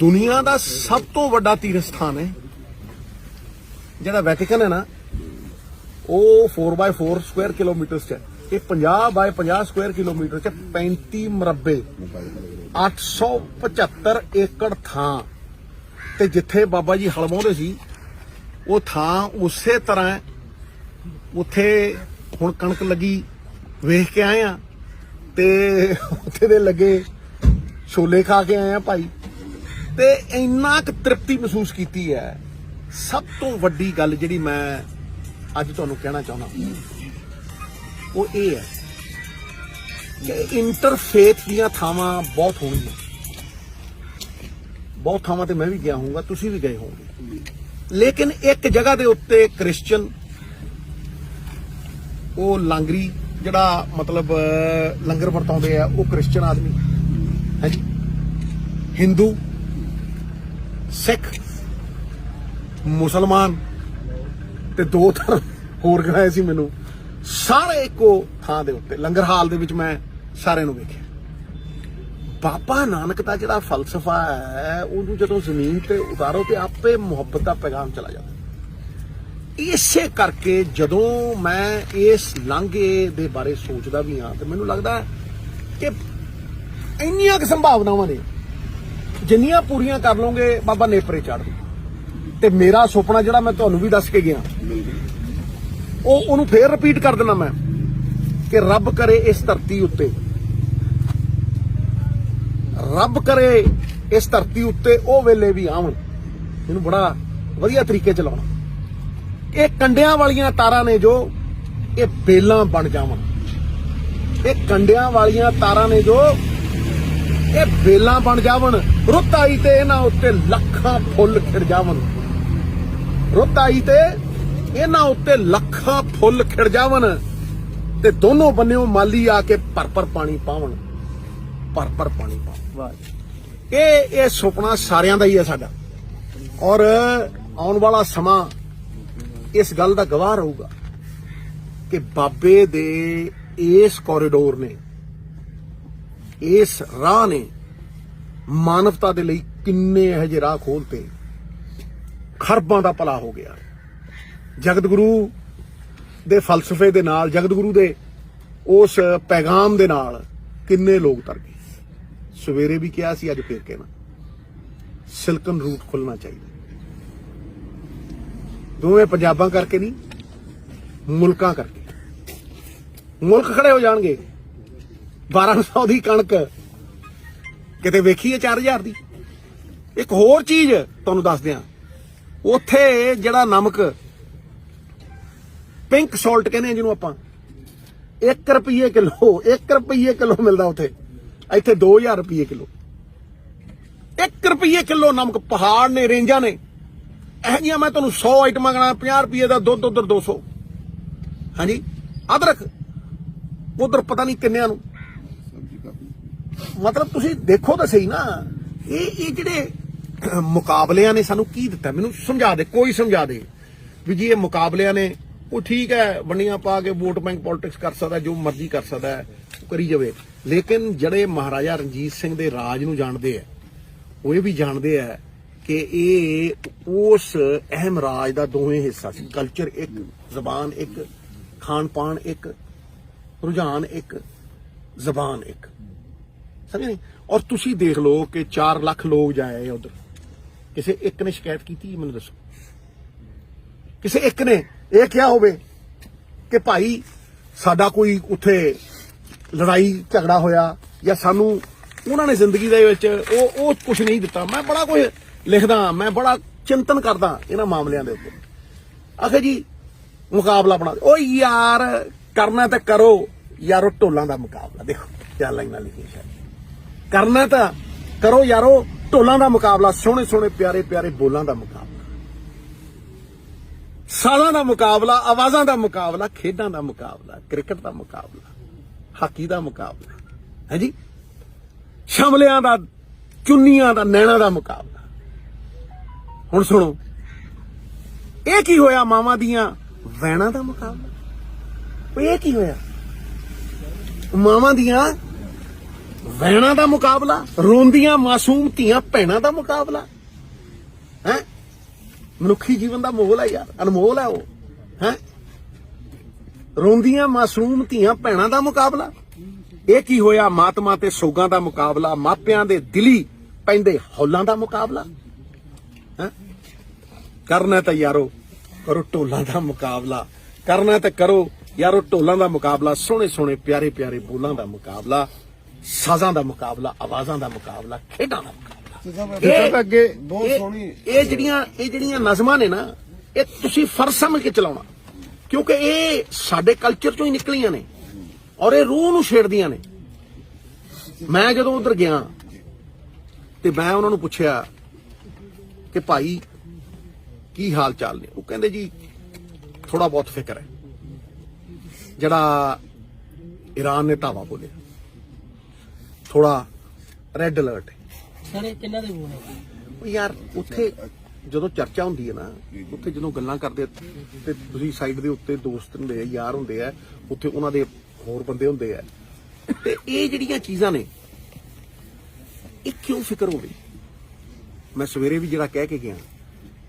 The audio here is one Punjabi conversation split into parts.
ਦੁਨੀਆ ਦਾ ਸਭ ਤੋਂ ਵੱਡਾ ਤੀਰਥ ਸਥਾਨ ਹੈ। ਜਿਹੜਾ ਵੈਟੀਕਨ ਹੈ ਨਾ, ਉਹ 4x4 ਸਕੁਅਰ ਕਿਲੋਮੀਟਰ ਚ ਹੈ। ਇਹ 50 ਬਾਏ 50 ਸਕੁਅਰ ਕਿਲੋਮੀਟਰ ਚ 35 ਮਰਬੇ 875 ਏਕੜ ਥਾਂ। ਤੇ ਜਿੱਥੇ ਬਾਬਾ ਜੀ ਹਲਵਾਉਂਦੇ ਸੀ, ਉਹ ਥਾਂ ਉਸੇ ਤਰ੍ਹਾਂ ਉੱਥੇ ਹੁਣ ਕਣਕ ਲੱਗੀ, ਵੇਖ ਕੇ ਆਏ ਆ। ਤੇ ਉੱਥੇ ਦੇ ਲੱਗੇ ਛੋਲੇ ਖਾ ਕੇ ਆਏ ਆ ਭਾਈ। ਤੇ ਇੰਨਾ ਕੁ ਤ੍ਰਿਪਤੀ ਮਹਿਸੂਸ ਕੀਤੀ ਹੈ। ਸਭ ਤੋਂ ਵੱਡੀ ਗੱਲ ਜਿਹੜੀ ਮੈਂ ਅੱਜ ਤੁਹਾਨੂੰ ਕਹਿਣਾ ਚਾਹੁੰਦਾ ਉਹ ਇਹ ਹੈ ਕਿ ਇੰਟਰਫੇਥ ਦੀਆਂ ਥਾਵਾਂ ਬਹੁਤ ਹੋਣਗੀਆਂ। ਬਹੁਤ ਥਾਵਾਂ ਤੇ ਮੈਂ ਵੀ ਗਿਆ ਹੋਊਗਾ, ਤੁਸੀਂ ਵੀ ਗਏ ਹੋਵੋਗੇ। ਲੇਕਿਨ ਇੱਕ ਜਗ੍ਹਾ ਦੇ ਉੱਤੇ ਕ੍ਰਿਸਚੀਅਨ ਉਹ ਲਾਂਗਰੀ ਜਿਹੜਾ ਮਤਲਬ ਲੰਗਰ ਵਰਤਾਉਂਦੇ ਆ, ਉਹ ਕ੍ਰਿਸਚੀਅਨ ਆਦਮੀ। ਹੈ ਹਿੰਦੂ ਸਿੱਖ, ਮੁਸਲਮਾਨ ਤੇ ਦੋ ਧਰਮ ਹੋਰ ਗਏ ਸੀ ਮੈਨੂੰ। ਸਾਰੇ ਇੱਕੋ ਥਾਂ ਦੇ ਉੱਤੇ, ਲੰਗਰ ਹਾਲ ਦੇ ਵਿੱਚ ਮੈਂ ਸਾਰਿਆਂ ਨੂੰ ਵੇਖਿਆ। ਬਾਬਾ ਨਾਨਕ ਦਾ ਜਿਹੜਾ ਫਲਸਫਾ ਹੈ, ਉਹਨੂੰ ਜਦੋਂ ਜ਼ਮੀਨ ਤੇ ਉਤਾਰੋ ਤੇ ਆਪੇ ਮੁਹੱਬਤ ਦਾ ਪੈਗਾਮ ਚਲਾ ਜਾਂਦਾ। ਇਸੇ ਕਰਕੇ ਜਦੋਂ ਮੈਂ ਇਸ ਲਾਂਘੇ ਦੇ ਬਾਰੇ ਸੋਚਦਾ ਵੀ ਹਾਂ, ਤੇ ਮੈਨੂੰ ਲੱਗਦਾ ਕਿ ਇੰਨੀਆਂ ਕਿ ਸੰਭਾਵਨਾਵਾਂ ਨੇ ਜਿੰਨੀਆਂ ਪੂਰੀਆਂ ਕਰ ਲਓਗੇ, ਬਾਬਾ ਨੇਪਰੇ ਚੜ੍ਹ ਦੂ ਤੇ ਮੇਰਾ ਸੁਪਨਾ ਜਿਹੜਾ ਮੈਂ ਤੁਹਾਨੂੰ ਵੀ ਦੱਸ ਕੇ ਗਿਆ, ਉਹ ਉਹਨੂੰ ਫੇਰ ਰਿਪੀਟ ਕਰ ਦਿੰਦਾ ਮੈਂ, ਕਿ ਰੱਬ ਕਰੇ ਇਸ ਧਰਤੀ ਉੱਤੇ। ਰੱਬ ਕਰੇ ਇਸ ਧਰਤੀ ਉੱਤੇ ਉਹ ਵੇਲੇ ਵੀ ਆਉਣ। ਇਹਨੂੰ ਬੜਾ ਵਧੀਆ ਤਰੀਕੇ ਚ ਲਾਉਣਾ। ਇਹ ਕੰਡਿਆਂ ਵਾਲੀਆਂ ਤਾਰਾਂ ਨੇ ਜੋ ਇਹ ਬੇਲਾਂ ਬਣ ਜਾਵਣ। ਇਹ ਕੰਡਿਆਂ ਵਾਲੀਆਂ ਤਾਰਾਂ ਨੇ ਜੋ ਇਹ ਬੇਲਾਂ ਬਣ ਜਾਵਣ। ਰੁੱਤ ਆਈ ਤੇ ਇਹਨਾਂ ਉੱਤੇ ਲੱਖਾਂ ਫੁੱਲ ਖਿੜ ਜਾਵਣ। ਰੁੱਤ ਆਈ ਤੇ ਇਹਨਾਂ ਉੱਤੇ ਲੱਖਾਂ ਫੁੱਲ ਖਿੜ ਜਾਵਣ ਤੇ ਦੋਨੋਂ ਬੰਨਿਓ ਮਾਲੀ ਆ ਕੇ ਭਰ ਭਰ ਪਾਣੀ ਪਾਵਣ। ਭਰ ਭਰ ਪਾਣੀ ਪਾਵਣ। ਵਾਹ। ਇਹ ਇਹ ਸੁਪਨਾ ਸਾਰਿਆਂ ਦਾ ਹੀ ਹੈ ਸਾਡਾ। ਔਰ ਆਉਣ ਵਾਲਾ ਸਮਾਂ ਇਸ ਗੱਲ ਦਾ ਗਵਾਹ ਰਹੂਗਾ ਕਿ ਬਾਬੇ ਦੇ ਇਸ ਕੋਰੀਡੋਰ ਨੇ ਇਸ ਰਾਹ ਨੇ ਮਾਨਵਤਾ ਦੇ ਲਈ ਕਿੰਨੇ ਇਹੋ ਜਿਹੇ ਰਾਹ ਖੋਲਤੇ। ਖਰਬਾਂ ਦਾ ਭਲਾ ਹੋ ਗਿਆ। ਜਗਤ ਗੁਰੂ ਦੇ ਫਲਸਫੇ ਦੇ ਨਾਲ ਜਗਤ ਗੁਰੂ ਦੇ ਉਸ ਪੈਗਾਮ ਦੇ ਨਾਲ ਕਿੰਨੇ ਲੋਕ ਤਰ ਗਏ। ਸਵੇਰੇ ਵੀ ਕਿਹਾ ਸੀ, ਅੱਜ ਫੇਰ ਕਹਿਣਾ। ਸਿਲਕਨ ਰੂਟ ਖੁੱਲਣਾ ਚਾਹੀਦਾ। ਦੋਵੇਂ ਪੰਜਾਬਾਂ ਕਰਕੇ ਨਹੀਂ, ਮੁਲਕਾਂ ਕਰਕੇ। ਮੁਲਕ ਖੜੇ ਹੋ ਜਾਣਗੇ। 1200 ਦੀ ਕਣਕ ਕਿਤੇ ਵੇਖੀ ਹੈ 4000 ਦੀ? ਇੱਕ ਹੋਰ ਚੀਜ਼ ਤੁਹਾਨੂੰ ਦੱਸ ਦਿਆਂ। ਉੱਥੇ ਜਿਹੜਾ ਨਮਕ ਪਿੰਕ ਸਾਲਟ ਕਹਿੰਦੇ ਆ ਜਿਹਨੂੰ ਆਪਾਂ। 1 ਰੁਪਏ ਕਿਲੋ 1 ਰੁਪਏ ਕਿਲੋ ਮਿਲਦਾ ਉੱਥੇ। ਇੱਥੇ 2000 ਰੁਪਏ ਕਿਲੋ। 1 ਰੁਪਏ ਕਿਲੋ ਨਮਕ ਪਹਾੜ ਨੇ, ਰੇਂਜਾਂ ਨੇ। ਇਹ ਜੀਆਂ ਮੈਂ ਤੁਹਾਨੂੰ 100 ਆਈਟਮਾਂ ਗਣਾ 50 ਰੁਪਏ ਦਾ ਦੁੱਧ, ਉਧਰ 200 ਹਾਂਜੀ? ਅਦਰਕ ਉਧਰ ਪਤਾ ਨਹੀਂ ਕਿੰਨਿਆਂ ਨੂੰ। ਮਤਲਬ ਤੁਸੀਂ ਦੇਖੋ ਤਾਂ ਸਹੀ ਨਾ, ਇਹ ਇਹ ਜਿਹੜੇ ਮੁਕਾਬਲਿਆਂ ਨੇ ਸਾਨੂੰ ਕੀ ਦਿੱਤਾ? ਮੈਨੂੰ ਸਮਝਾ ਦੇ, ਕੋਈ ਸਮਝਾ ਦੇ ਵੀ ਜੀ ਇਹ ਮੁਕਾਬਲਿਆਂ ਨੇ, ਉਹ ਠੀਕ ਹੈ, ਵੰਡੀਆਂ ਪਾ ਕੇ ਵੋਟ ਬੈਂਕ ਪੋਲਿਟਿਕਸ ਕਰ ਸਕਦਾ ਜੋ ਮਰਜ਼ੀ ਕਰ ਸਕਦਾ ਕਰੀ ਜਾਵੇ। ਲੇਕਿਨ ਜਿਹੜੇ ਮਹਾਰਾਜਾ ਰਣਜੀਤ ਸਿੰਘ ਦੇ ਰਾਜ ਨੂੰ ਜਾਣਦੇ ਆ, ਉਹ ਇਹ ਵੀ ਜਾਣਦੇ ਆ ਕਿ ਇਹ ਉਸ ਅਹਿਮ ਰਾਜ ਦਾ ਦੋਵੇਂ ਹਿੱਸਾ ਸੀ। ਕਲਚਰ ਇੱਕ, ਜ਼ਬਾਨ ਇੱਕ ਖਾਣ ਪਾਣ ਇੱਕ, ਰੁਝਾਨ ਇੱਕ, ਜ਼ਬਾਨ ਇੱਕ। ਸਮਝ ਨਹੀਂ? ਔਰ ਤੁਸੀਂ ਦੇਖ ਲਓ ਕਿ 4 ਲੱਖ ਲੋਕ ਜਾਏ ਉਧਰ। ਕਿਸੇ ਇੱਕ ਨੇ ਸ਼ਿਕਾਇਤ ਕੀਤੀ, ਮੈਨੂੰ ਦੱਸੋ। ਕਿਸੇ ਇੱਕ ਨੇ ਇਹ ਕਿਹਾ ਹੋਵੇ ਕਿ ਭਾਈ, ਸਾਡਾ ਕੋਈ ਉੱਥੇ ਲੜਾਈ ਝਗੜਾ ਹੋਇਆ ਜਾਂ ਸਾਨੂੰ ਉਹਨਾਂ ਨੇ ਜ਼ਿੰਦਗੀ ਦੇ ਵਿੱਚ ਉਹ ਉਹ ਕੁਝ ਨਹੀਂ ਦਿੱਤਾ। ਮੈਂ ਬੜਾ ਕੁਝ ਲਿਖਦਾ, ਮੈਂ ਬੜਾ ਚਿੰਤਨ ਕਰਦਾ ਇਹਨਾਂ ਮਾਮਲਿਆਂ ਦੇ ਉੱਤੇ ਆਖੇ ਜੀ, ਮੁਕਾਬਲਾ ਬਣਾ ਦਿਓ। ਓ ਯਾਰ, ਕਰਨਾ ਤਾਂ ਕਰੋ। ਯਾਰ ਉਹ ਢੋਲਾਂ ਦਾ ਮੁਕਾਬਲਾ। ਦੇਖੋ, ਕਿਆ ਲਾਈਨਾਂ ਲਿਖੀਆਂ ਸ਼ਾਇਦ। ਕਰਨਾ ਤਾਂ ਕਰੋ ਯਾਰੋ, ਢੋਲਾਂ ਦਾ ਮੁਕਾਬਲਾ, ਸੋਹਣੇ ਸੋਹਣੇ ਪਿਆਰੇ ਪਿਆਰੇ ਬੋਲਾਂ ਦਾ ਮੁਕਾਬਲਾ। ਸਾਲਾਂ ਦਾ ਮੁਕਾਬਲਾ, ਆਵਾਜ਼ਾਂ ਦਾ ਮੁਕਾਬਲਾ, ਖੇਡਾਂ ਦਾ ਮੁਕਾਬਲਾ, ਕ੍ਰਿਕਟ ਦਾ ਮੁਕਾਬਲਾ, ਹਾਕੀ ਦਾ ਮੁਕਾਬਲਾ, ਹੈ ਜੀ? ਸ਼ਮਲਿਆਂ ਦਾ, ਚੁੰਨੀਆਂ ਦਾ, ਨੈਣਾ ਦਾ ਮੁਕਾਬਲਾ। ਹੁਣ ਸੁਣੋ, ਇਹ ਕੀ ਹੋਇਆ ਮਾਵਾਂ ਦੀਆਂ? ਵੈਣਾ ਦਾ ਮੁਕਾਬਲਾ। ਇਹ ਕੀ ਹੋਇਆ? ਮਾਵਾਂ ਦੀਆਂ ਵੈਣਾ ਦਾ ਮੁਕਾਬਲਾ, ਰੋਂਦੀਆਂ ਮਾਸੂਮ ਧੀਆਂ ਭੈਣਾਂ ਦਾ ਮੁਕਾਬਲਾ। ਹੈ? ਮਨੁੱਖੀ ਜੀਵਨ ਦਾ ਮੋਲ ਹੈ ਯਾਰ, ਅਨਮੋਲ ਹੈ ਉਹ। ਹੈ? ਰੋਂਦੀਆਂ ਮਾਸੂਮ ਧੀਆਂ ਭੈਣਾਂ ਦਾ ਮੁਕਾਬਲਾ। ਇਹ ਕੀ ਹੋਇਆ? ਮਾਤਮਾ ਤੇ ਸੋਗਾਂ ਦਾ ਮੁਕਾਬਲਾ, ਮਾਪਿਆਂ ਦੇ ਦਿਲੀ ਪੈਂਦੇ ਹੌਲਾਂ ਦਾ ਮੁਕਾਬਲਾ। ਹੈ? ਕਰਨਾ ਤਾਂ ਯਾਰੋ, ਕਰੋ ਢੋਲਾਂ ਦਾ ਮੁਕਾਬਲਾ। ਕਰਨਾ ਤਾਂ ਕਰੋ, ਯਾਰੋ ਢੋਲਾਂ ਦਾ ਮੁਕਾਬਲਾ ਸੋਹਣੇ ਸੋਹਣੇ ਪਿਆਰੇ ਪਿਆਰੇ ਬੋਲਾਂ ਦਾ ਮੁਕਾਬਲਾ। ਸਾਜ਼ਾਂ ਦਾ ਮੁਕਾਬਲਾ ਆਵਾਜ਼ਾਂ ਦਾ ਮੁਕਾਬਲਾ ਖੇਡਾਂ ਦਾ ਮੁਕਾਬਲਾ। ਇਹ ਤਾਂ ਅੱਗੇ ਬਹੁਤ ਇਹ- ਸੋਹਣੀ ਇਹ ਜਿਹੜੀਆਂ ਇਹ ਜਿਹੜੀਆਂ ਨਜ਼ਮਾਂ ਨੇ ਨਾ ਇਹ ਤੁਸੀਂ ਫਰਜ਼ ਸਮਝ ਕੇ ਚਲਾਉਣਾ। ਕਿਉਂਕਿ ਇਹ ਸਾਡੇ ਕਲਚਰ ਚੋਂ ਹੀ ਨਿਕਲੀਆਂ ਨੇ ਔਰ ਇਹ ਰੂਹ ਨੂੰ ਛੇੜਦੀਆਂ ਨੇ। ਮੈਂ ਜਦੋਂ ਉਧਰ ਗਿਆ ਤੇ ਮੈਂ ਉਹਨਾਂ ਨੂੰ ਪੁੱਛਿਆ ਕਿ ਭਾਈ ਕੀ ਹਾਲ ਚਾਲ ਨੇ? ਉਹ ਕਹਿੰਦੇ ਜੀ ਥੋੜਾ ਬਹੁਤ ਫਿਕਰ ਹੈ। ਜਿਹੜਾ ਈਰਾਨ ਨੇ ਧਾਵਾ ਬੋਲਿਆ। ਥੋੜਾ ਰੈੱਡ ਅਲਰਟ ਹੈ ਸਾਰੇ ਕਿੰਨਾ ਦੇ ਬੋਲ ਹੈ ਉਹ ਯਾਰ ਉੱਥੇ ਜਦੋਂ ਚਰਚਾ ਹੁੰਦੀ ਹੈ ਨਾ ਉੱਥੇ ਜਦੋਂ ਗੱਲਾਂ ਕਰਦੇ ਤੇ ਤੁਸੀਂ ਸਾਈਡ ਦੇ ਉੱਤੇ ਦੋਸਤ ਹੁੰਦੇ ਆ ਯਾਰ ਹੁੰਦੇ ਆ ਉੱਥੇ ਉਹਨਾਂ ਦੇ ਹੋਰ ਬੰਦੇ ਹੁੰਦੇ ਆ। ਤੇ ਇਹ ਜਿਹੜੀਆਂ ਚੀਜ਼ਾਂ ਨੇ ਇਹ ਕਿਉਂ ਫਿਕਰ ਹੋਵੇ ਮੈਂ ਸਵੇਰੇ ਵੀ ਜਿਹੜਾ ਕਹਿ ਕੇ ਗਿਆ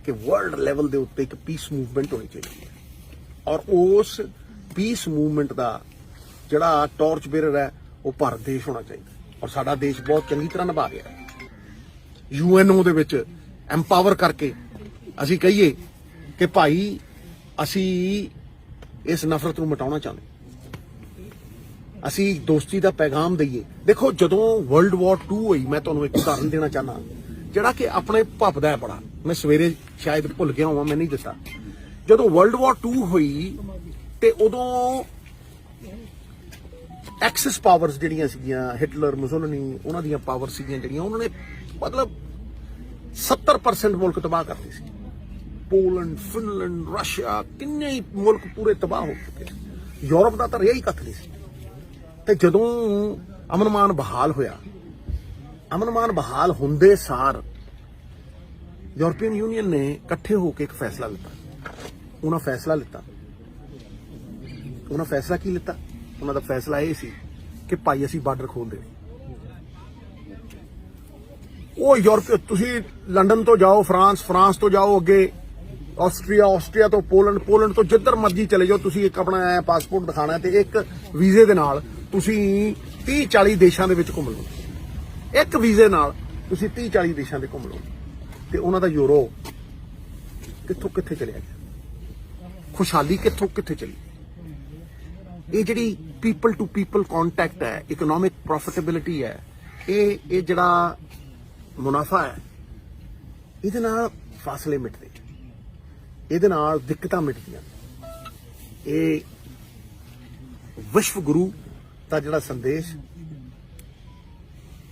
ਕਿ ਵਰਲਡ ਲੈਵਲ ਦੇ ਉੱਤੇ ਇੱਕ ਪੀਸ ਮੂਵਮੈਂਟ ਹੋਣੀ ਚਾਹੀਦੀ ਹੈ। ਔਰ ਉਸ ਪੀਸ ਮੂਵਮੈਂਟ ਦਾ ਜਿਹੜਾ ਟਾਰਚ ਬੇਰਰ ਹੈ ਉਹ ਭਾਰਤ ਦੇਸ਼ ਹੋਣਾ ਚਾਹੀਦਾ। ਔਰ ਸਾਡਾ ਦੇਸ਼ ਬਹੁਤ ਚੰਗੀ ਤਰ੍ਹਾਂ ਨਿਭਾ ਰਿਹਾ ਹੈ। ਯੂਐਨਓ ਦੇ ਵਿੱਚ ਐਮਪਾਵਰ ਕਰਕੇ ਅਸੀਂ ਕਹੀਏ ਕਿ ਭਾਈ, ਅਸੀਂ ਇਸ ਨਫ਼ਰਤ ਨੂੰ ਮਿਟਾਉਣਾ ਚਾਹੁੰਦੇ ਅਸੀਂ ਦੋਸਤੀ ਦਾ ਪੈਗਾਮ ਦਈਏ। ਦੇਖੋ, ਜਦੋਂ ਵਰਲਡ ਵਾਰ 2 ਹੋਈ, ਮੈਂ ਤੁਹਾਨੂੰ ਇੱਕ ਉਦਾਹਰਨ ਦੇਣਾ ਚਾਹਨਾ ਜਿਹੜਾ ਕਿ ਆਪਣੇ ਭਪਦਾ ਹੈ ਬੜਾ। ਮੈਂ ਸਵੇਰੇ ਸ਼ਾਇਦ ਭੁੱਲ ਗਿਆ ਹਾਂ ਮੈਂ ਨਹੀਂ ਦਿੱਤਾ। ਜਦੋਂ ਵਰਲਡ ਵਾਰ 2 ਹੋਈ ਤੇ ਉਦੋਂ ਐਕਸੈਸ ਪਾਵਰਸ ਜਿਹੜੀਆਂ ਸੀਗੀਆਂ ਹਿਟਲਰ ਮੁਸੋਲਨੀ ਉਹਨਾਂ ਦੀਆਂ ਪਾਵਰ ਸੀਗੀਆਂ ਜਿਹੜੀਆਂ, ਉਹਨਾਂ ਨੇ ਮਤਲਬ 70% ਮੁਲਕ ਤਬਾਹ ਕਰਤੇ ਸੀ। ਪੋਲੈਂਡ ਫਿਨਲੈਂਡ ਰਸ਼ੀਆ ਕਿੰਨੇ ਹੀ ਮੁਲਕ ਪੂਰੇ ਤਬਾਹ ਹੋ ਚੁੱਕੇ ਸੀ ਯੂਰਪ ਦਾ ਤਾਂ ਰਿਹਾ ਹੀ ਕੱਖ ਨਹੀਂ ਸੀ। ਤੇ ਜਦੋਂ ਅਮਨਮਾਨ ਬਹਾਲ ਹੋਇਆ ਅਮਨਮਾਨ ਬਹਾਲ ਹੁੰਦੇ ਸਾਰ ਯੂਰਪੀਅਨ ਯੂਨੀਅਨ ਨੇ ਇਕੱਠੇ ਹੋ ਕੇ ਇੱਕ ਫੈਸਲਾ ਲਿੱਤਾ। ਉਹਨਾਂ ਫੈਸਲਾ ਲਿੱਤਾ। ਉਹਨਾਂ ਫੈਸਲਾ ਕੀ ਲਿੱਤਾ? ਉਹਨਾਂ ਦਾ ਫੈਸਲਾ ਇਹ ਸੀ ਕਿ ਭਾਈ ਅਸੀਂ ਬਾਰਡਰ ਖੋਲ ਦੇਣੇ। ਉਹ ਯੂਰਪ, ਤੁਸੀਂ ਲੰਡਨ ਤੋਂ ਜਾਓ, ਫਰਾਂਸ ਫਰਾਂਸ ਤੋਂ ਜਾਓ ਅੱਗੇ, ਆਸਟਰੀਆ ਆਸਟਰੀਆ ਤੋਂ ਪੋਲੈਂਡ ਪੋਲੈਂਡ ਤੋਂ ਜਿੱਧਰ ਮਰਜ਼ੀ ਚਲੇ ਜਾਓ, ਤੁਸੀਂ ਇੱਕ ਆਪਣਾ ਪਾਸਪੋਰਟ ਦਿਖਾਣਾ ਤੇ ਇੱਕ ਵੀਜ਼ੇ ਦੇ ਨਾਲ ਤੁਸੀਂ 30 40 ਦੇਸ਼ਾਂ ਦੇ ਵਿੱਚ ਘੁੰਮ ਲਓ। ਇੱਕ ਵੀਜ਼ੇ ਨਾਲ ਤੁਸੀਂ 30 40 ਦੇਸ਼ਾਂ ਦੇ ਘੁੰਮ ਲਓ। ਤੇ ਉਹਨਾਂ ਦਾ ਯੂਰੋ ਕਿੱਥੋਂ ਕਿੱਥੇ ਚਲਿਆ ਗਿਆ? ਖੁਸ਼ਹਾਲੀ ਕਿੱਥੋਂ ਕਿੱਥੇ ਚਲੀ? ਇਹ ਜਿਹੜੀ ਪੀਪਲ ਟੂ ਪੀਪਲ ਕੰਟੈਕਟ ਹੈ ਇਕਨੋਮਿਕ ਪ੍ਰੋਫਿਟੇਬਿਲਿਟੀ ਹੈ, ਇਹ ਇਹ ਜਿਹੜਾ ਮੁਨਾਫਾ ਹੈ, ਇਹਦੇ ਨਾਲ ਫਾਸਲੇ ਮਿਟਦੇ ਇਹਦੇ ਨਾਲ ਦਿੱਕਤਾਂ ਮਿਟਦੀਆਂ ਇਹ ਵਿਸ਼ਵ ਗੁਰੂ ਦਾ ਜਿਹੜਾ ਸੰਦੇਸ਼,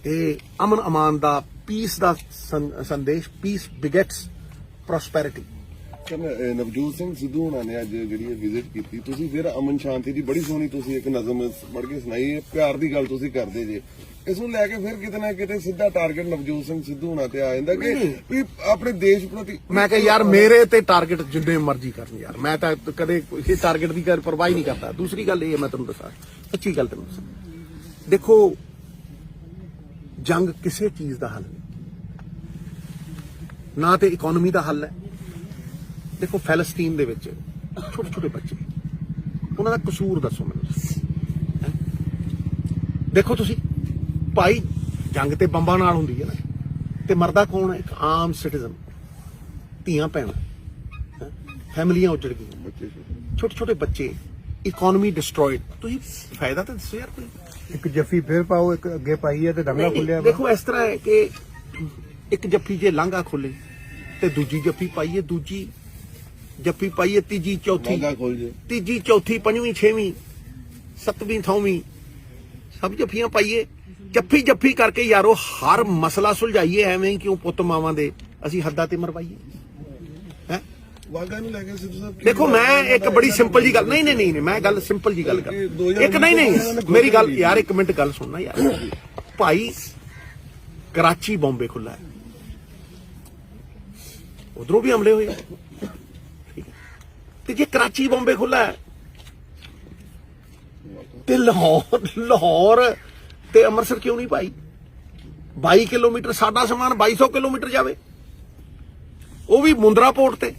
ਇਹ ਅਮਨ ਅਮਾਨ ਦਾ ਪੀਸ ਦਾ ਸੰਦੇਸ਼ peace begets prosperity uh, Navjot Singh Sidhu ਹੋਣਾ ਨੇ ਅੱਜ ਜਿਹੜੀ ਵਿਜ਼ਿਟ ਕੀਤੀ। ਤੁਸੀਂ ਫਿਰ ਅਮਨ ਸ਼ਾਂਤੀ ਦੀ ਬੜੀ ਸੋਹਣੀ ਤੁਸੀਂ ਇੱਕ ਨਜ਼ਮ ਪੜ੍ਹ ਕੇ ਸੁਣਾਈ। ਹੈ ਪਿਆਰ ਦੀ ਗੱਲ ਤੁਸੀਂ ਕਰਦੇ ਜੇ। ਇਸ ਨੂੰ ਲੈ ਕੇ ਫਿਰ ਕਿਤੇ ਨਾ ਕਿਤੇ ਸਿੱਧਾ ਟਾਰਗੇਟ ਨਵਜੋਤ ਸਿੰਘ ਸਿੱਧੂ ਹੋਣਾ ਤੇ ਆ ਜਾਂਦਾ ਕਿ। ਵੀ ਆਪਣੇ ਦੇਸ਼ ਪ੍ਰਤੀ ਮੈਂ ਕਿਹਾ ਯਾਰ ਮੇਰੇ ਤੇ ਟਾਰਗੇਟ ਜਿੰਨੇ ਮਰਜ਼ੀ ਕਰਨ ਯਾਰ। ਮੈਂ ਤਾਂ ਕਦੇ ਇਹ ਟਾਰਗੇਟ ਦੀ ਕਰ ਪਰਵਾਹ ਨਹੀਂ ਕਰਦਾ। ਦੂਸਰੀ ਗੱਲ ਇਹ ਮੈਂ ਤੁਹਾਨੂੰ ਦੱਸਾਂ। ਸੱਚੀ ਗੱਲ ਤੁਹਾਨੂੰ ਦੱਸਾਂ। ਦੇਖੋ ਜੰਗ ਕਿਸੇ ਚੀਜ਼ ਦਾ ਹੱਲ ਨਹੀਂ। ਨਾ ਤੇ ਇਕਨੋਮੀ ਦਾ ਹੱਲ ਹੈ। ਦੇਖੋ ਫਲਸਤੀਨ ਦੇ ਵਿੱਚ ਛੋਟੇ ਛੋਟੇ ਬੱਚੇ ਉਹਨਾਂ ਦਾ ਕਸੂਰ ਦੱਸੋ ਮੈਨੂੰ? ਦੇਖੋ ਤੁਸੀਂ ਭਾਈ ਜੰਗ ਤੇ ਬੰਬਾਂ ਨਾਲ ਹੁੰਦੀ ਹੈ ਨਾ ਤੇ ਮਰਦਾ ਕੌਣ ਹੈ ਇੱਕ ਆਮ ਸਿਟੀਜ਼ਨ ਧੀਆਂ ਭੈਣਾਂ? ਫੈਮਲੀਆਂ ਉੱਜੜ ਗਈਆਂ ਛੋਟੇ। ਛੋਟੇ ਬੱਚੇ ਇਕਨੋਮੀ ਡਿਸਟਰੋਇਡ ਤੁਸੀਂ ਫਾਇਦਾ ਤਾਂ ਦੱਸੋ ਯਾਰ ਕੋਈ ਇੱਕ ਜੱਫੀ ਫੇਰ ਪਾਓ ਇੱਕ ਅੱਗੇ ਪਾਈ ਹੈ ਤੇ ਡੰਗਲਾ ਖੁੱਲਿਆ ਦੇਖੋ ਇਸ ਤਰ੍ਹਾਂ ਹੈ ਕਿ ਇੱਕ ਜੱਫੀ ਜੇ ਲਾਂਘਾ ਖੋਲੇ ਤੇ ਦੂਜੀ ਜੱਫੀ ਪਾਈਏ ਦੂਜੀ ਜੱਫੀ ਪਾਈਏ ਤੀਜੀ ਚੌਥੀ। ਲਾਂਘਾ ਖੋਲ ਜੇ। ਤੀਜੀ ਚੌਥੀ ਪੰਜਵੀਂ ਛੇਵੀਂ ਸੱਤਵੀਂ ਥੌਵੀਂ। ਸਭ ਜੱਫੀਆਂ ਪਾਈਏ। ਜੱਫੀ ਜੱਫੀ ਕਰਕੇ ਯਾਰੋ ਹਰ ਮਸਲਾ ਸੁਲਝਾਈਏ ਐਵੇਂ ਕਿਉਂ ਪੁੱਤ ਮਾਵਾਂ ਦੇ? ਅਸੀਂ ਹੱਦਾਂ ਤੇ ਮਰਵਾਈਏ। ਹੈ? ਵਾਗਾ ਨੂੰ ਲੈ ਕੇ ਸਿੱਧੂ ਸਾਹਿਬ ਕੀ ਦੇਖੋ ਮੈਂ ਇੱਕ ਬੜੀ ਸਿੰਪਲ ਜੀ ਗੱਲ ਨਹੀਂ ਨਹੀਂ ਨਹੀਂ ਮੈਂ ਗੱਲ ਸਿੰਪਲ ਜੀ ਗੱਲ ਕਰ। ਇੱਕ ਨਹੀਂ ਨਹੀਂ ਮੇਰੀ ਗੱਲ ਯਾਰ ਇੱਕ ਮਿੰਟ ਗੱਲ ਸੁਣਨਾ ਯਾਰ। ਭਾਈ ਕਰਾਚੀ ਬੰਬੇ ਖੁੱਲਾ ਹੈ। ਉਧਰੋਂ ਵੀ ਹਮਲੇ ਹੋਏ। ਤੇ ਜੇ ਕਰਾਚੀ ਬੰਬੇ ਖੁੱਲਾ ਹੈ ਤੇ ਲਾਹੌਰ ਲਾਹੌਰ ਤੇ ਅੰਮ੍ਰਿਤਸਰ ਕਿਉਂ ਨਹੀਂ ਪਾਈ 22 ਕਿਲੋਮੀਟਰ ਸਾਡਾ ਸਮਾਨ 2200 ਕਿਲੋਮੀਟਰ ਜਾਵੇ। ਉਹ ਵੀ ਮੁੰਦਰਾ ਪੋਰਟ ਤੇ।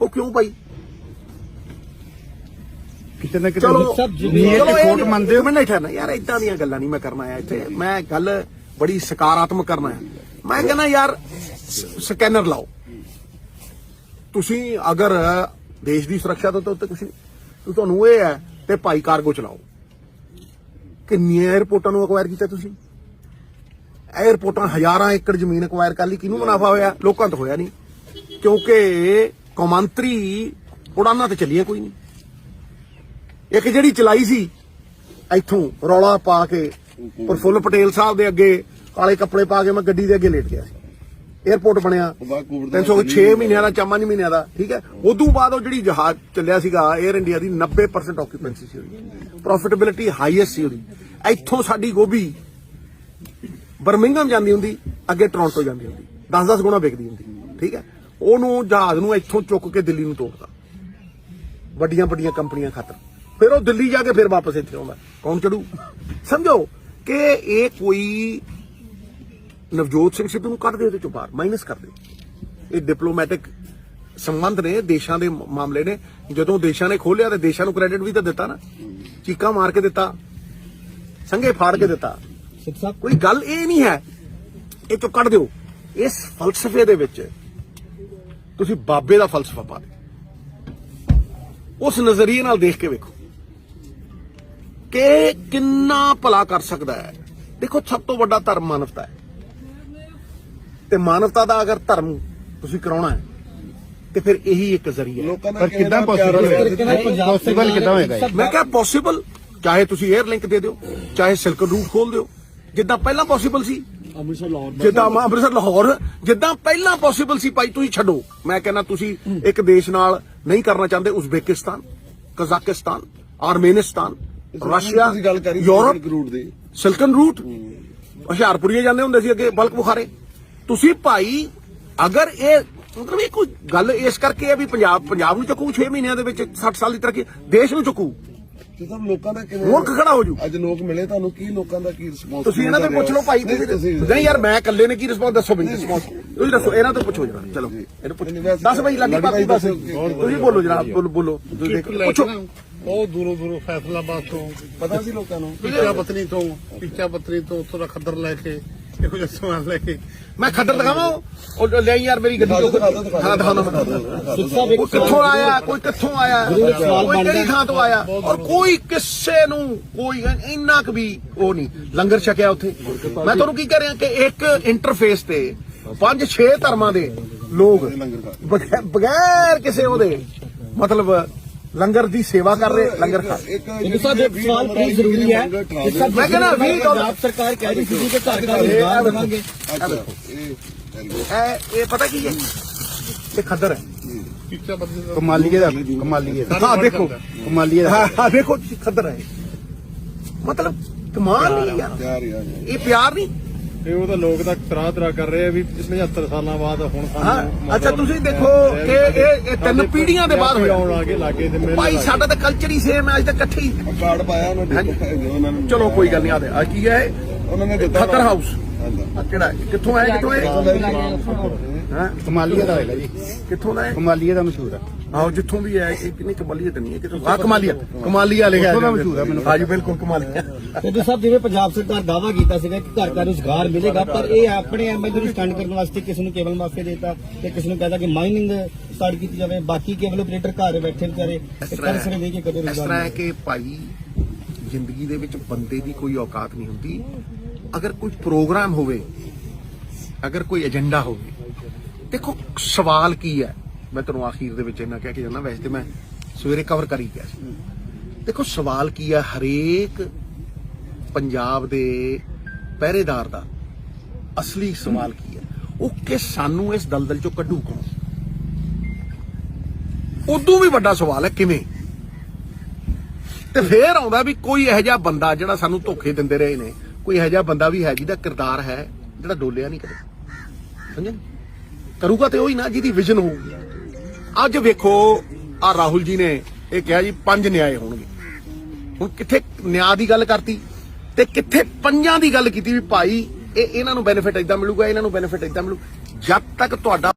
ਉਹ ਕਿਉਂ ਪਾਈ ਕਿਤੇ ਨਾ ਕਿਤੇ ਸਭ ਜੀ- ਨੀਅਤ ਚਲੋ ਤੇ ਇਹ ਖੋਟ ਨਹੀਂ- ਮੰਨਦੇ ਹੋ। ਮੈਂ ਨਹੀਂ ਠਹਿਰਨਾ। ਯਾਰ ਇਦਾਂ ਦੀਆਂ ਗੱਲਾਂ ਨਹੀਂ ਮੈਂ ਕਰਨਾ ਆ ਇੱਥੇ। ਮੈਂ ਗੱਲ ਬੜੀ ਸਕਾਰਾਤਮਕ ਕਰਨਾ ਹੈ। ਮੈਂ ਕਹਿੰਦਾ ਯਾਰ ਸਕੈਨਰ ਲਾਓ। ਤੁਸੀਂ ਅਗਰ ਦੇਸ਼ ਦੀ ਸੁਰੱਖਿਆ ਤੋਂ ਤਾਂ ਕੁਝ ਨਹੀਂ ਤੁਹਾਨੂੰ ਇਹ ਹੈ ਤੇ ਭਾਈ ਕਾਰਗੋ ਚਲਾਓ। ਕਿੰਨੀਆਂ 에ਅਰਪੋਰਟਾਂ ਨੂੰ ਅਕਵਾਇਰ ਕੀਤਾ ਤੁਸੀਂ? 에ਅਰਪੋਰਟਾਂ ਹਜ਼ਾਰਾਂ ਏਕੜ ਜ਼ਮੀਨ ਅਕਵਾਇਰ ਕਰ ਲਈ। ਕਿਹਨੂੰ ਮੁਨਾਫਾ ਹੋਇਆ? ਲੋਕਾਂ ਤੋਂ ਹੋਇਆ ਨਹੀਂ। ਕਿਉਂਕਿ ਕੌਮਾਂਤਰੀ ਉਡਾਨਾਂ ਤੇ ਚੱਲੀਆਂ ਕੋਈ ਨਹੀਂ। ਇੱਕ ਜਿਹੜੀ ਚਲਾਈ ਸੀ ਇੱਥੋਂ ਰੌਲਾ ਪਾ ਕੇ ਪ੍ਰਫੁੱਲ ਪਟੇਲ ਸਾਹਿਬ ਦੇ ਅੱਗੇ ਕਾਲੇ ਕੱਪੜੇ ਪਾ ਕੇ ਮੈਂ ਗੱਡੀ ਦੇ ਅੱਗੇ ਲੇਟ ਗਿਆ ਸੀ। 에ਅਰਪੋਰਟ ਬਣਿਆ। ਉਹ ਬਾਅਦ ਕੋਵਿਡ ਦਾ 306 ਮਹੀਨਿਆਂ ਦਾ ਜਾਂ 5 ਮਹੀਨਿਆਂ ਦਾ ਠੀਕ ਹੈ? ਉਦੋਂ ਬਾਅਦ ਉਹ ਜਿਹੜੀ ਜਹਾਜ਼ ਚੱਲਿਆ ਸੀਗਾ 에ਅਰ ਇੰਡੀਆ ਦੀ 90% ਆਕੂਪੈਂਸੀ ਸੀ ਉਹਦੀ। ਪ੍ਰੋਫਿਟੇਬਿਲਿਟੀ ਹਾਈਐਸਟ ਸੀ ਉਹਦੀ। ਇੱਥੋਂ ਸਾਡੀ ਗੋਭੀ ਬਰਮਿੰਗਮ ਜਾਂਦੀ ਹੁੰਦੀ ਅੱਗੇ ਟੋਰਾਂਟੋ ਜਾਂਦੀ ਹੁੰਦੀ। 10-10 ਗੁਣਾ ਵਿਕਦੀ ਹੁੰਦੀ ਠੀਕ ਹੈ? ਉਹਨੂੰ ਜਹਾਜ਼ ਨੂੰ ਇੱਥੋਂ ਚੁੱਕ ਕੇ ਦਿੱਲੀ ਨੂੰ ਤੋੜਦਾ ਵੱਡੀਆਂ ਵੱਡੀਆਂ ਕੰਪਨੀਆਂ ਖਾਤਰ। ਫਿਰ ਉਹ ਦਿੱਲੀ ਜਾ ਕੇ ਫਿਰ ਵਾਪਸ ਇੱਥੇ ਆਉਂਦਾ। ਕੌਣ ਚੜੂ? ਸਮਝੋ ਕਿ ਇਹ ਕੋਈ ਨਵਜੋਤ ਸਿੰਘ ਸਿੱਧੂ ਨੂੰ ਕੱਢ ਦੇ ਉਹਦੇ ਚੋਂ ਬਾਹਰ ਮਾਈਨਸ ਕਰ ਦੇ ਇਹ ਡਿਪਲੋਮੈਟਿਕ ਸੰਬੰਧ ਨੇ ਦੇਸ਼ਾਂ ਦੇ ਮਾਮਲੇ ਨੇ। ਜਦੋਂ ਦੇਸ਼ਾਂ ਨੇ ਖੋਲਿਆ ਤੇ ਦੇਸ਼ਾਂ ਨੂੰ ਕ੍ਰੈਡਿਟ ਵੀ ਤਾਂ ਦਿੱਤਾ ਨਾ। ਚੀਕਾਂ ਮਾਰ ਕੇ ਦਿੱਤਾ ਸੰਗੇ ਫਾੜ ਕੇ ਦਿੱਤਾ। ਸਿੱਖ ਸਾਹਿਬ ਕੋਈ ਗੱਲ ਇਹ ਨਹੀਂ ਹੈ ਇਹ ਚੋਂ ਕੱਢ ਦਿਓ। ਇਸ ਫਲਸਫੇ ਦੇ ਵਿੱਚ ਤੁਸੀਂ ਬਾਬੇ ਦਾ ਫਲਸਫਾ ਪਾ ਦਿਓ। ਉਸ ਨਜ਼ਰੀਏ ਨਾਲ ਦੇਖ ਕੇ ਵੇਖੋ ਕਿ ਕਿੰਨਾ ਭਲਾ ਕਰ ਸਕਦਾ ਹੈ। ਦੇਖੋ ਸਭ ਤੋਂ ਵੱਡਾ ਧਰਮ ਮਾਨਵਤਾ ਹੈ। ਤੇ ਮਾਨਵਤਾ ਦਾ ਅਗਰ ਧਰਮ ਤੁਸੀਂ ਕਰਾਉਣਾ ਹੈ ਤੇ ਫਿਰ ਇਹੀ ਇੱਕ ਜ਼ਰੀਆ ਹੈ। ਪਰ ਕਿੱਦਾਂ Possible ਕਿੱਦਾਂ ਹੋਏਗਾ? ਮੈਂ ਕਿਹਾ ਪੋਸੀਬਲ ਚਾਹੇ ਤੁਸੀਂ 에ਅਰ ਲਿੰਕ ਦੇ ਦਿਓ ਚਾਹੇ ਸਿਲਕ ਰੂਟ ਖੋਲ ਦਿਓ। ਜਿੱਦਾਂ ਪਹਿਲਾਂ ਪੋਸੀਬਲ ਸੀ। ਅੰਮ੍ਰਿਤਸਰ ਲਾਹੌਰ ਜਿੱਦਾਂ ਮੈਂ ਅੰਮ੍ਰਿਤਸਰ ਲਾਹੌਰ ਜਿੱਦਾਂ ਪਹਿਲਾਂ ਪੋਸੀਬਲ ਸੀ ਭਾਈ ਤੁਸੀਂ ਛੱਡੋ। ਮੈਂ ਕਹਿੰਦਾ ਤੁਸੀਂ ਇੱਕ ਦੇਸ਼ ਨਾਲ ਨਹੀਂ ਕਰਨਾ ਚਾਹੁੰਦੇ ਉਜ਼ਬੇਕਿਸਤਾਨ ਕਜ਼ਾਕਿਸਤਾਨ ਆਰਮੇਨਿਸਤਾਨ ਰਸ਼ੀਆ ਤੁਸੀਂ ਗੱਲ ਕਰੀ ਯੂਰਪ ਰੂਟ ਦੀ। Silken route. ਹੁਸ਼ਿਆਰਪੁਰੀਏ ਜਾਂਦੇ ਹੁੰਦੇ ਸੀ ਅੱਗੇ ਬਲਕ ਬੁਖਾਰੇ। ਤੁਸੀਂ ਭਾਈ ਅਗਰ ਇਹ ਮਤਲਬ ਇਹ ਕੋਈ ਗੱਲ ਇਸ ਕਰਕੇ ਹੈ ਵੀ ਪੰਜਾਬ ਪੰਜਾਬ ਨੂੰ ਚੱਕੂ 6 ਮਹੀਨਿਆਂ ਦੇ ਵਿੱਚ 60 ਸਾਲ ਦੀ ਤਰੱਕੀ ਦੇਸ਼ ਨੂੰ ਚੱਕੂ? ਸਭ ਲੋਕਾਂ ਦਾ ਕਿਵੇਂ ਮੁਲਕ ਖੜਾ ਹੋ ਜੂ ਅੱਜ ਲੋਕ ਮਿਲੇ ਤੁਹਾਨੂੰ ਕੀ ਲੋਕਾਂ ਦਾ ਕੀ ਰਿਸਪੌਂਸ ਤੁਸੀਂ ਇਹਨਾਂ ਤੋਂ ਪੁੱਛ ਲਓ ਭਾਈ ਨਹੀਂ ਯਾਰ ਮੈਂ ਇਕੱਲੇ ਨੇ ਕੀ ਰਿਸਪੌਂਸ ਦੱਸੋ ਬਈ ਰਿਸਪੌਂਸ ਤੁਸੀਂ ਦੱਸੋ ਇਹਨਾਂ ਤੋਂ ਪੁੱਛੋ ਜਰਾ ਚਲੋ ਇਹਨੂੰ ਪੁੱਛੋ। ਦੱਸ ਬਈ ਲੱਗੀ ਬਾਕੀ ਦੱਸ ਤੁਸੀਂ ਬੋਲੋ ਬੋਲੋ ਬੋਲੋ। ਤੁਸੀਂ ਪੁੱਛੋ। ਉਹ ਦੂਰੋਂ ਦੂਰੋਂ ਫੈਸਲਾਬਾਦ ਤੋਂ ਪਤਾ ਸੀ ਲੋਕਾਂ ਨੂੰ? ਪਤਨੀ ਤੋਂ ਪੀਚਾ ਪਤਨੀ ਤੋਂ ਉੱਥੋਂ ਦਾ ਖੱਦਰ ਲੈ ਕੇ ਇਹੋ ਜਿਹਾ ਸਮਾਨ ਲੈ ਕੇ ਮੈਂ ਖੱਦਰ ਦਿਖਾਵਾਂ? ਉਹ ਲੈ ਯਾਰ ਮੇਰੀ ਗੱਡੀ ਤੋਂ ਦਿਖਾ ਦਿਓ, ਦਿਖਾ ਦਿਓ। ਹਾਂ ਦਿਖਾਉਣਾ ਮੈਂ ਉਹ ਕਿੱਥੋਂ ਆਇਆ? ਕੋਈ ਕਿੱਥੋਂ ਆਇਆ? ਕੋਈ ਕਿਹੜੀ। ਥਾਂ ਤੋਂ ਆਇਆ? ਔਰ ਕੋਈ ਕਿਸੇ ਨੂੰ ਕੋਈ ਇੰਨਾ ਕੁ ਵੀ ਉਹ ਨਹੀਂ। ਲੰਗਰ ਛਕਿਆ ਉੱਥੇ। ਮੈਂ ਤੁਹਾਨੂੰ ਕੀ ਕਹਿ ਰਿਹਾ ਕਿ ਇੱਕ ਇੰਟਰਫੇਸ ਤੇ ਪੰਜ ਛੇ ਧਰਮਾਂ ਦੇ ਲੋਕ ਬਗੈ- ਬਗੈਰ ਕਿਸੇ ਉਹਦੇ ਮਤਲਬ ਲੰਗਰ ਦੀ ਸੇਵਾ ਕਰ ਰਹੇ ਲੰਗਰ ਖਾ ਰਹੇ। ਇੱਕ ਸਾਹਿਬ ਇੱਕ ਸਵਾਲ ਬਹੁਤ ਜ਼ਰੂਰੀ ਹੈ ਮੈਂ ਕਹਿੰਦਾ ਵੀਹ ਡਾਲਰ- ਪੰਜਾਬ ਸਰਕਾਰ ਕਹਿ ਰਹੀ ਸੀ ਕਿ ਘਰ ਘਰ ਰੋਜ਼ਗਾਰ ਦੇਵਾਂਗੇ। ਇਹ ਇਹ ਪਤਾ ਕੀ ਹੈ? ਇਹ ਖੱਦਰ ਹੈ। ਕਮਾਲੀਏ ਦਾ ਕਮਾਲੀਏ ਦਾ। ਹਾਂ ਦੇਖੋ ਕਮਾਲੀਏ ਦਾ। ਹਾਂ ਦੇਖੋ ਤੁਸੀਂ ਖੱਦਰ ਹੈ। ਮਤਲਬ ਕਮਾਲ ਨਹੀਂ ਯਾਰ। ਇਹ ਪਿਆਰ ਨਹੀਂ? ਇਹ ਉਹ ਤਾਂ ਲੋਕ ਤਾਂ ਤਰਾ ਤਰਾ ਕਰ ਰਹੇ ਆ ਵੀ 75 ਸਾਲਾਂ ਬਾਅਦ ਹੁਣ ਹਾਂ ਸਾਨੂੰ ਅੱਛਾ ਤੁਸੀਂ ਦੇਖੋ ਕਿ ਇਹ ਇਹ ਤਿੰਨ ਪੀੜ੍ਹੀਆਂ ਦੇ ਬਾਅਦ ਆਉਣ ਹੋਇਆ। ਲੱਗੇ ਲਾਗੇ ਤੇ ਮਿਲ ਭਾਈ ਸਾਡਾ ਤਾਂ ਕਲਚਰ ਹੀ ਸੇਮ ਹੈ ਅੱਜ ਤੱਕ ਇਕੱਠੇ ਹੀ। ਕਾਰਡ ਪਾਇਆ ਉਹਨਾਂ ਨੇ ਉਹਨਾਂ ਨੇ। ਚਲੋ ਕੋਈ ਗੱਲ ਨਹੀਂ ਆ ਕੀ ਹੈ ਉਹਨਾਂ ਨੇ ਦਿੱਤਾ ਖੱਦਰ ਹਾਊਸ ਕਿਹੜਾ? ਕਿੱਥੋਂ ਆਇਆ ਕਿੱਥੋਂ ਹੈ ਹਾਂ? ਕਮਾਲੀਏ ਦਾ ਹੋਏਗਾ ਜੀ। ਕਿੱਥੋਂ ਦਾ ਹੈ ਕਮਾਲੀਏ ਦਾ ਮਸ਼ਹੂਰ ਆ। ਆਹੋ ਜਿੱਥੋਂ ਵੀ ਹੈ ਇਹ ਕਿੰਨੀ ਕਮਾਲੀਆ ਤੇ ਨਹੀਂ ਹੈ ਕਿੱਥੋਂ ਆ ਕਮਾਲੀਆ ਕਮਾਲੀਆ ਲਿਖਿਆ ਉੱਥੋਂ ਦਾ ਮਸ਼ਹੂਰ ਹੈ ਮੈਨੂੰ ਹਾਂਜੀ ਬਿਲਕੁਲ ਕਮਾਲੀਆ। ਸਿੱਧੂ ਸਾਹਿਬ ਜਿਵੇਂ ਪੰਜਾਬ ਸਰਕਾਰ ਦਾਵਾ ਕੀਤਾ ਸੀਗਾ ਕਿ ਘਰ ਘਰ ਰੋਜ਼ਗਾਰ ਮਿਲੇਗਾ ਪਰ ਇਹ ਆਪਣੇ ਐਮਐਲਏ ਨੂੰ ਸਟੈਂਡ ਕਰਨ ਵਾਸਤੇ ਕਿਸੇ ਨੂੰ ਕੇਬਲ ਮਾਫੀਆ ਦੇਤਾ ਤੇ ਕਿਸੇ ਨੂੰ ਕਹਿੰਦਾ ਕਿ ਮਾਈਨਿੰਗ ਸਟਾਰਟ ਕੀਤੀ ਜਾਵੇ ਬਾਕੀ ਕੇਬਲ ਆਪਰੇਟਰ ਘਰ ਬੈਠੇ ਵਿਚਾਰੇ ਤਰ੍ਹਾਂ ਪੈਸੇ ਦੇ ਕੇ ਕਦੋਂ ਇਸ ਰੋਜ਼ਗਾਰ ਤਰ੍ਹਾਂ ਹੈ ਕਿ ਭਾਈ ਜ਼ਿੰਦਗੀ ਦੇ ਵਿੱਚ ਬੰਦੇ ਦੀ ਕੋਈ ਔਕਾਤ ਨਹੀਂ ਹੁੰਦੀ। ਅਗਰ ਕੋਈ ਪ੍ਰੋਗਰਾਮ ਹੋਵੇ ਅਗਰ ਕੋਈ ਏਜੰਡਾ ਹੋਵੇ ਦੇਖੋ, ਸਵਾਲ ਕੀ ਹੈ? ਮੈਂ ਤੁਹਾਨੂੰ ਆਖੀਰ ਦੇ ਵਿੱਚ ਇਹਨਾਂ ਕਹਿ ਕੇ ਜਾਂਦਾ, ਵੈਸੇ ਤੇ ਮੈਂ ਸਵੇਰੇ ਕਵਰ ਕਰੀ ਗਿਆ ਸੀ। ਦੇਖੋ, ਸਵਾਲ ਕੀ ਹੈ? ਹਰੇਕ ਪੰਜਾਬ ਦੇ ਪਹਿਰੇਦਾਰ ਦਾ ਅਸਲੀ ਸਵਾਲ ਕੀ ਹੈ? ਉਹ ਕਿ ਸਾਨੂੰ ਇਸ ਦਲਦਲ ਚੋਂ ਕੱਢੂ ਕੌਣ? ਉਦੋਂ ਵੀ ਵੱਡਾ ਸਵਾਲ ਹੈ, ਕਿਵੇਂ? ਤੇ ਫੇਰ ਆਉਂਦਾ ਵੀ ਕੋਈ ਇਹੋ ਜਿਹਾ ਬੰਦਾ ਜਿਹੜਾ ਸਾਨੂੰ ਧੋਖੇ ਦਿੰਦੇ ਰਹੇ ਨੇ, ਕੋਈ ਇਹੋ ਜਿਹਾ ਬੰਦਾ ਵੀ ਹੈ ਜਿਹਦਾ ਕਿਰਦਾਰ ਹੈ ਜਿਹੜਾ ਡੋਲਿਆ ਨਹੀਂ ਕਦੇ। ਸਮਝੇ? ਕਰੂਗਾ ਤੇ ਉਹੀ ਨਾ ਜਿਹਦੀ ਵਿਜ਼ਨ ਹੋਊਗੀ। ਅੱਜ ਵੇਖੋ ਆ ਰਾਹੁਲ ਜੀ ਨੇ ਇਹ ਕਿਹਾ ਜੀ, ਪੰਜ ਨਿਆਏ ਹੋਣਗੇ। ਹੁਣ ਕਿੱਥੇ ਨਿਆਂ ਦੀ ਗੱਲ ਕਰਤੀ ਤੇ ਕਿੱਥੇ ਪੰਜਾਂ ਦੀ ਗੱਲ ਕੀਤੀ ਵੀ ਭਾਈ, ਇਹ ਇਹਨਾਂ ਨੂੰ ਬੈਨੀਫਿਟ ਇਦਾਂ ਮਿਲੂਗਾ, ਇਹਨਾਂ ਨੂੰ ਬੈਨੀਫਿਟ ਇਦਾਂ ਮਿਲੂ। ਜਦ ਤੱਕ ਤੁਹਾਡਾ